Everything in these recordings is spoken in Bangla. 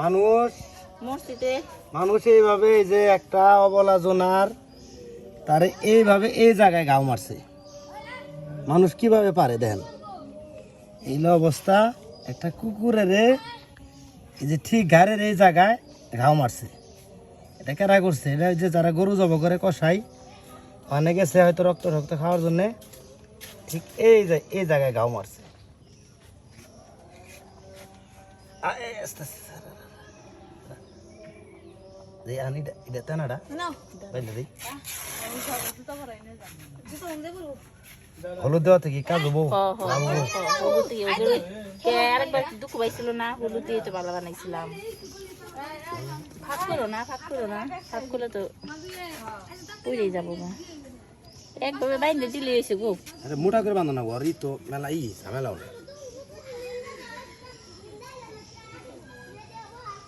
মানুষ মসজিদে। মানুষ এইভাবে এই যে একটা অবলা জোনার তারে এইভাবে এই জায়গায় গাও মারছে। মানুষ কীভাবে পারে দেখেন? এই অবস্থা একটা কুকুরের এই যে ঠিক ঘাড়ের এই জায়গায় ঘাও মারছে। এটা কেরা করছে? এটা যে যারা গরু জব করে কষাই ওখানে গেছে হয়তো রক্ত রক্ত খাওয়ার জন্যে ঠিক এই এই জায়গায় ঘাও মারছে। হলুদ দেওয়া থেকে কাজ হব আরেকবার কি দুঃখ পাইছিল না হলুদ দিয়ে তো ভালো বানাইছিলাম ভাত করো না ভাত করো না ভাত করলে তো পুড়ে যাব না একভাবে বাইন্দে দিলে হয়েছে গো আরে মোটা করে বাঁধো না গো ই তো মেলা ই ঝামেলা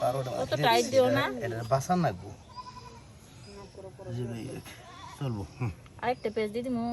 বারোটা অত টাইট দিও না। এটা বাসান লাগবো চলবো আরেকটা পেজ দিদি মো